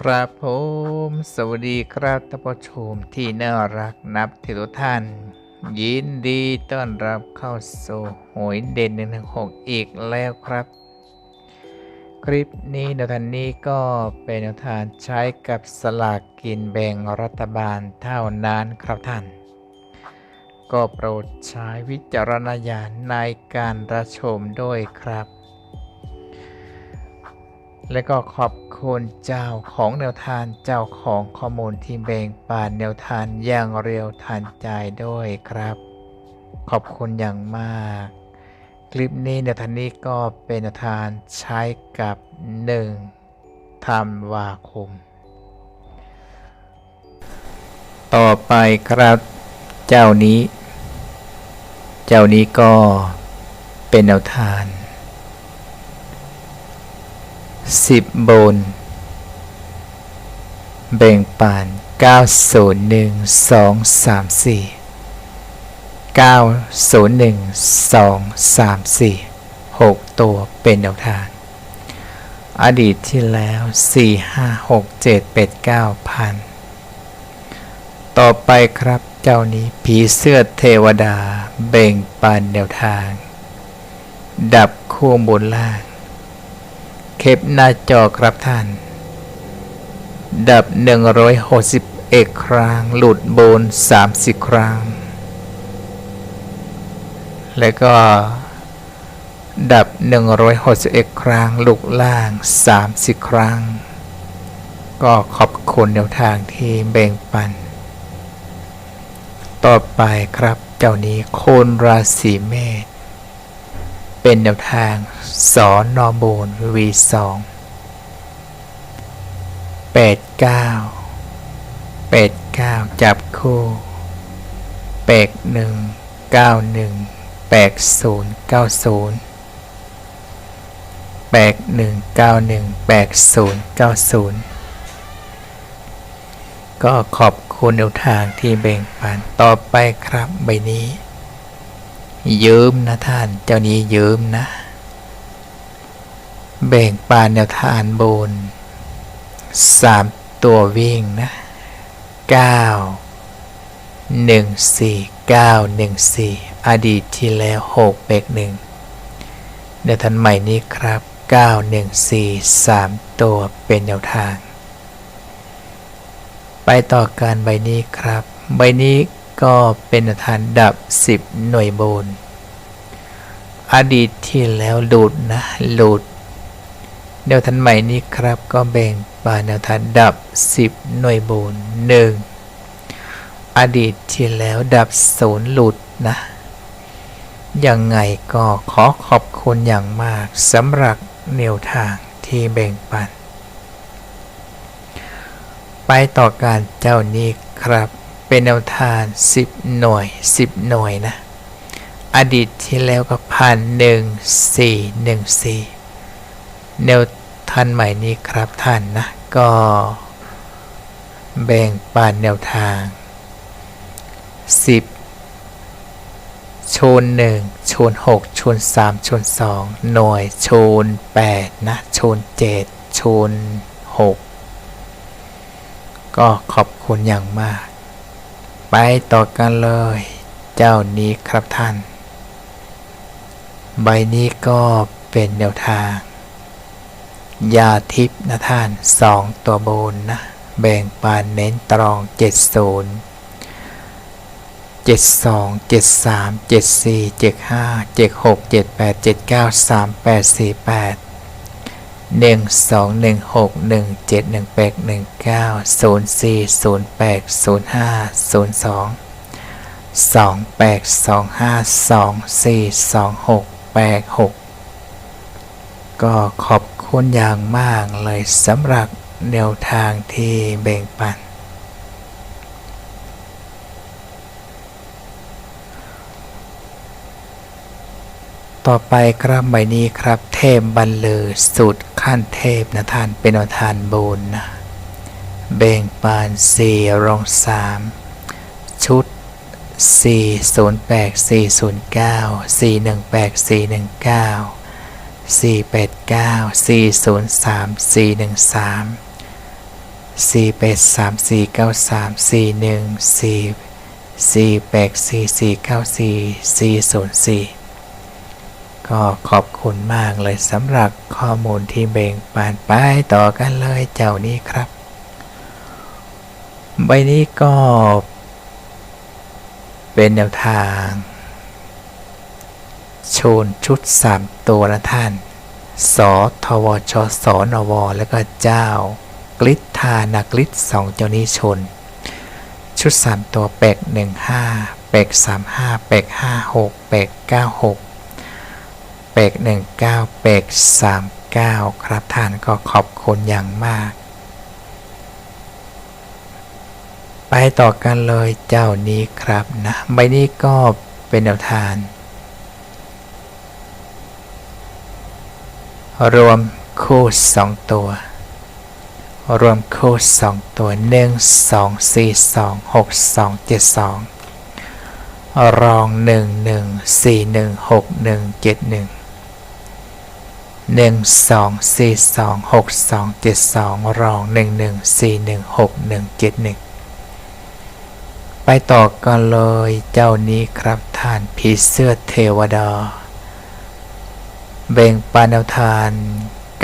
ครับผม สวัสดีครับท่านผู้ชมที่น่ารักนับถือทุกท่าน ยินดีต้อนรับเข้าสู่หวยเด่นหนึ่งหนึ่งหกอีกแล้วครับ คลิปนี้แนวทางนี้ก็เป็นแนวทางใช้กับสลากกินแบ่งรัฐบาลเท่านั้นครับท่าน ก็โปรดใช้วิจารณญาณในการรับชมด้วยครับ และก็ขอบคุณเจ้าของแนวทางเจ้าของข้อมูลที่แบ่งปันแนวทางอย่างเร็วทันใจด้วยครับ ขอบคุณอย่างมาก คลิปนี้แนวทางนี้ก็เป็นแนวทางใช้กับ1ธันวาคม ต่อไปครับเจ้านี้ เจ้านี้ก็เป็นแนวทาง สิบบน แบ่งปัน901 2 3 4 901 2 3 4 6ตัวเป็นแนวทาง อดีตที่แล้ว4 5 6 7 8 9พันต่อไปครับเจ้านี้ผีเสื้อเทวดาแบ่งปันแนวทาง ดับคู่บนล่าง เข็บหน้าจอครับท่าน ดับ 161 ครั้ง หลุดโบน 30 ครั้ง แล้วก็ ดับ 161 ครั้งลุกล่าง 30 ครั้ง ก็ขอบคุณแนวทางที่แบ่งปัน ต่อไปครับเจ้านี้โคนราศีเมษ เป็นแนวทางสอนนอโบน V2 แปดเก้าแปดเก้าจับคู่แปดหนึ่งเก้าหนึ่งแปดศูนย์เก้าศูนย์แปดหนึ่งเก้าหนึ่งแปดศูนย์เก้าศูนย์ก็ขอบคุณแนวทางที่แบ่งปันต่อไปครับใบนี้ ยืมนะท่าน เจ้านี้ยืมนะ แบ่งปันแนวทางบนสามตัววิ่งนะเก้าหนึ่งสี่เก้าหนึ่งสี่อดีตที่แล้วหกเบกหนึ่งเดี๋ยวทันใหม่นี้ครับเก้าหนึ่งสี่สามตัวเป็นแนวทาง ไปต่อการใบนี้ครับ ใบนี้ ก็เป็นแนวทางดับสิบหน่วยบนอดีตที่แล้วหลุดนะหลุดแนวทันใหม่นี้ครับก็แบ่งปานแนวทันดับ 10 หน่วยบนหนึ่งอดีตที่แล้วดับศูนย์หลุดนะยังไงก็ขอขอบคุณอย่างมากสำหรับแนวทางที่แบ่งปัน ไปต่อการเจ้านี้ครับ เป็นแนวทาง10 หน่วย 10 หน่วยนะ อดีตที่แล้วก็พันหนึ่งสี่หนึ่งสี่แนวทานใหม่นี้ครับท่านนะ ก็แบ่งปันแนวทาง 10ชน1ชน6ชน3ชน2หน่วยชน8นะชน7ชน6ก็ขอบคุณอย่างมาก ไปต่อกันเลย เจ้านี้ครับท่าน ใบนี้ก็เป็นแนวทาง ยาทิพนะท่านสองตัวบนนะ แบ่งปานเน้นตรองเจ็ดศูนย์เจ็ดสองเจ็ดสามเจ็ดสี่เจ็ดห้าเจ็ดหกเจ็ดแปดเจ็ดเก้าสามแปดสี่แปด หนึ่งสองหนึ่งหกหนึ่งเจ็ดหนึ่งแปดหนึ่งเก้าศูนย์สี่ศูนย์แปดศูนย์ห้าศูนย์สองสองแปดสองห้าสองสี่สองหกแปดหกก็ขอบคุณอย่างมากเลยสำหรับแนวทางที่แบ่งปัน ต่อไปครับใบนี้ครับ เทพบันเลอสูตร ขั้นเทพนะท่านเป็นแนวทานบนนะแบ่งปานสี่รองสามชุด 408 409 418 419 489 403 413สี่แปดสามสี่เก็ขอบคุณมากเลยสำหรับข้อมูลที่เบ่งปานไปต่อกันเลยเจ้านี้ครับ ใบนี้ก็เป็นแนวทางโชนชุด 3 ตัวนะท่าน สทวชสนว แล้วก็เจ้ากลิทธานักลิทสองเจ้านี้ชน ชุด 3 ตัวเป็ก 15 เป็ก 35 เป็ก 56 เป็ก 96 เปก19 เปก39 ครับท่านก็ขอบคุณอย่างมาก ไปต่อกันเลยเจ้านี้ครับนะใบนี้ก็เป็นแนวทางรวมคู่สองตัว รวมคู่สองตัวหนึ่งสองสี่สองหกสองเจ็ดสองรองหนึ่งหนึ่งสี่หนึ่ง หนึ่งสองสี่สองหกสองเจ็ดสองรองหนึ่งหนึ่งสี่หนึ่งหกหนึ่งเจ็ดหนึ่งไปต่อกันเลยเจ้านี้ครับท่านผีเสื้อเทวดา เบ่งปานแนวทาน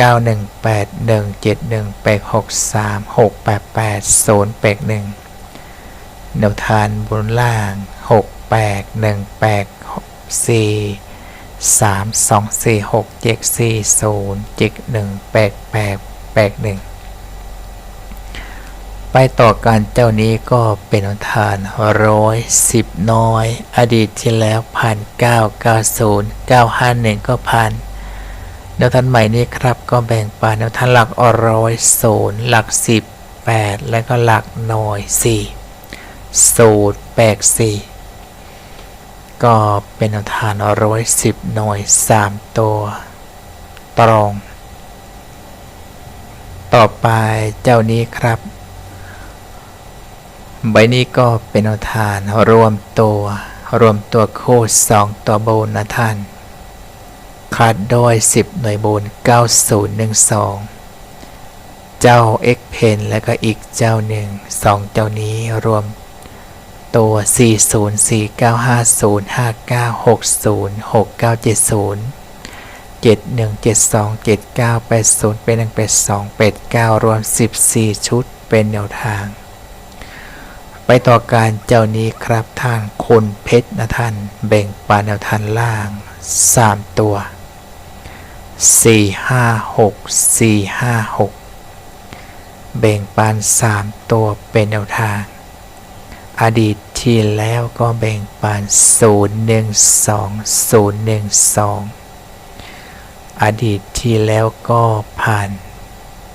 918 171 8 6 3 6 8 8 0 8 1แนวทานบนล่าง 6 8 1 8 4 3 2 4 6 7 4 0 7 1 8 8 8 1ไปต่อกันเจ้านี้ก็เป็นทานร้อยสิบน้อย อดีตที่แล้วพันเก้าเก้าศูนย์เก้าห้าหนึ่งก็พันแนวทันใหม่นี้ครับก็แบ่งปานแนวทันหลักอร้อยศูนย์หลักสิบแปดและก็หลักหน่วยสี่ศูนย์แปดสี่ ก็เป็นแนวทานร้อยสิบหน่วยสามตัว ตรง ต่อไปเจ้านี้ครับ ใบนี้ก็เป็นแนวทานรวมตัว รวมตัวโค้สองตัวโบนนะท่าน ขาดโดย10หน่วยบุญ9012เจ้า X Pen และก็อีกเจ้าหนึ่งสองเจ้านี้รวม ตัว 40495059606970 71727980เป็น18289 รวม 14 ชุดเป็นแนวทาง ไปต่อการเจ้านี้ครับท่านคนเพชรนะท่านแบ่งปานแนวทานล่าง 3 ตัวสี่ห้าหกสี่ห้าหกแบ่งปันสามตัวเป็นแนวทาง อดีตที่แล้วก็แบ่งปันศูนย์หนึ่งสอดีตที่แล้วก็ผ่าน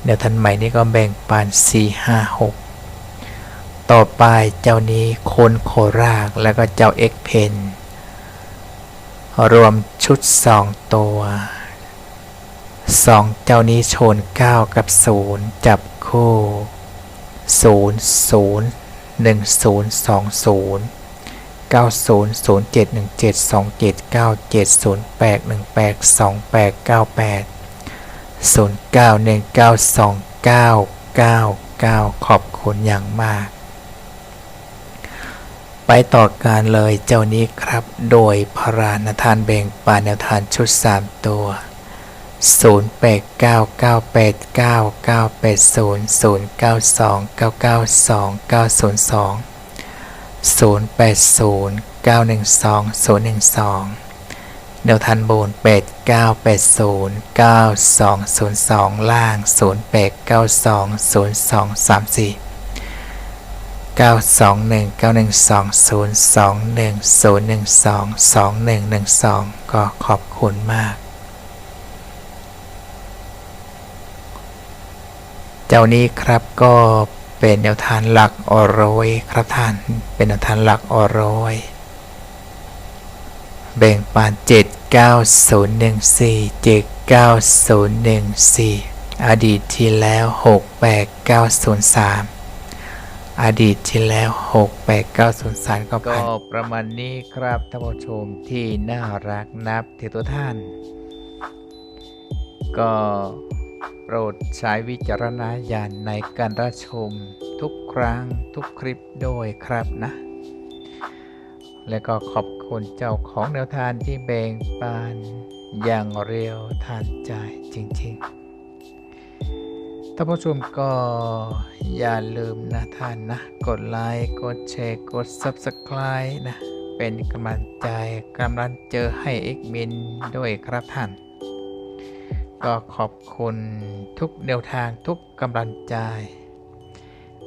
แนวทันใหม่นี้ก็แบ่งปันสี่ห้าหกต่อไปเจ้านี้คนโครากแล้วก็เจ้าเอ็กเพนรวมชุดสองตัวสองเจ้านี้ชนเก้ากับศูนย์จับคู่ศูน หนึ่งศูนย์สองศูนย์เก้าศูนย์ศูนย์เจ็ดหนึ่งเจ็ดสองเจ็ดเก้าเจ็ดศูนย์แปดหนึ่งแปดสองแปดเก้าแปดศูนย์เก้าหนึ่งเก้าสองเก้าเก้าเก้าขอบคุณอย่างมาก ไปต่อการเลยเจ้านี้ครับ โดยพระราณทานแบ่งปานแนวทานชุด 3 ตัว 0 8 9 9 8 9 9 8 0 0 9 2 9 9 2 9 0 2 0 8 0 9 1 2 0 1 2แนวทันบูน8 9 8 0 9 2 0 2 ล่าง 0 8 9 2 0 2 3 4 9 2 1 9 1 2 0 2 1 0 1 2 2 1 1 2 ก็ขอบคุณมาก เจ้านี้ครับก็เป็นแนวทางหลักอรอยครับท่าน เป็นแนวทางหลักอรอยแบ่งปาน7 9 0 1 4 7 9 0 1 4 อดีตที่แล้ว 6 8 9 0 3 อดีตที่แล้ว 6 8 9 0 3 ก็ผ่านก็ประมาณนี้ครับท่านผู้ชมที่น่ารักนับถือตัวท่าน ก็ โปรดใช้วิจารณญาณในการรับชมทุกครั้งทุกคลิปด้วยครับนะ และก็ขอบคุณเจ้าของแนวทางที่แบ่งปันอย่างเร็วทันใจจริงๆท่านผู้ชมก็อย่าลืมนะท่านนะ กดไลค์ กดแชร์ กด Subscribe นะ เป็นกำลังใจกำลังเจอให้เอ็กมินด้วยครับท่าน ก็ขอบคุณทุกแนวทางทุกกำลังใจ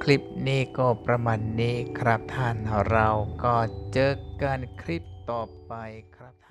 คลิปนี้ก็ประมาณนี้ครับท่านเราก็เจอกันคลิปต่อไปครับ